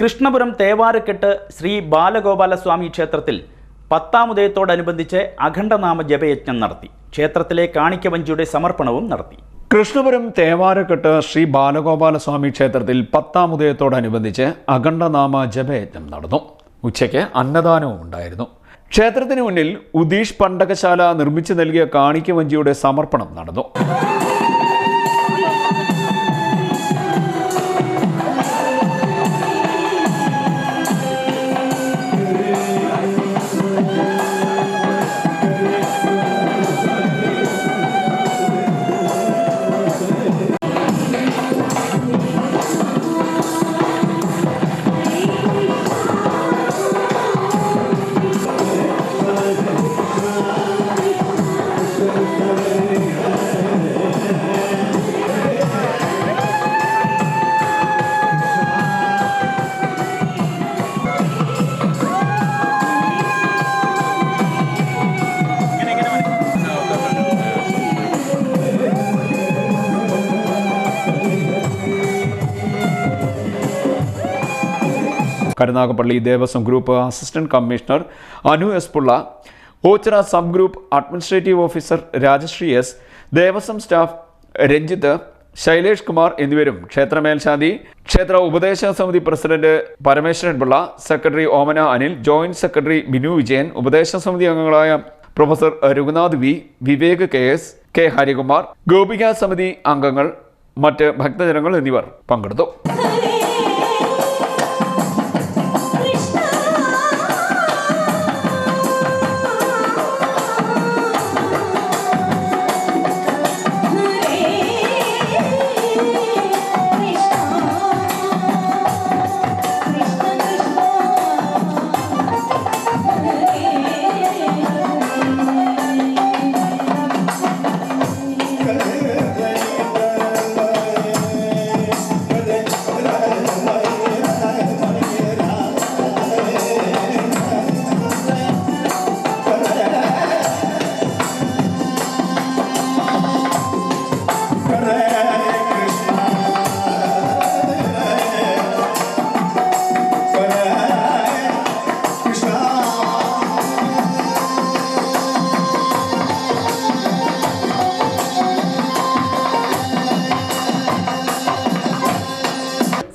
കൃഷ്ണപുരം തേവാരക്കെട്ട് ശ്രീ ബാലഗോപാലസ്വാമി ക്ഷേത്രത്തിൽ പത്താമുദയത്തോടനുബന്ധിച്ച് അഖണ്ഡനാമ ജപയജ്ഞം നടത്തി. ക്ഷേത്രത്തിലെ കാണിക്കവഞ്ചിയുടെ സമർപ്പണവും നടത്തി. കൃഷ്ണപുരം തേവാരക്കെട്ട് ശ്രീ ബാലഗോപാലസ്വാമി ക്ഷേത്രത്തിൽ പത്താം ഉദയത്തോടനുബന്ധിച്ച് അഖണ്ഡനാമ ജപയജ്ഞം നടന്നു. ഉച്ചയ്ക്ക് അന്നദാനവും ഉണ്ടായിരുന്നു. ക്ഷേത്രത്തിന് മുന്നിൽ ഉദീഷ് പണ്ടകശാല നിർമ്മിച്ചു നൽകിയ കാണിക്കവഞ്ചിയുടെ സമർപ്പണം നടന്നു. Karunagappally Devaswom group assistant commissioner Anu S പുള്ള Ochira sub group administrative officer Rajasree S Devaswom staff Ranjith Shailesh Kumar എന്നിവരും ക്ഷേത്ര മേൽശാന്തി ക്ഷേത്ര ഉപദേശ സമിതി president Parameswaran Pillai secretary Omana Anil joint secretary Binu Vijayan ഉപദേശ സമിതി അംഗങ്ങളായ professor Raghunath V Vivek K S K Harikumar Gopika സമിതി അംഗങ്ങൾ മറ്റ് ഭക്തജനങ്ങൾ എന്നിവർ പങ്കെടുത്തു.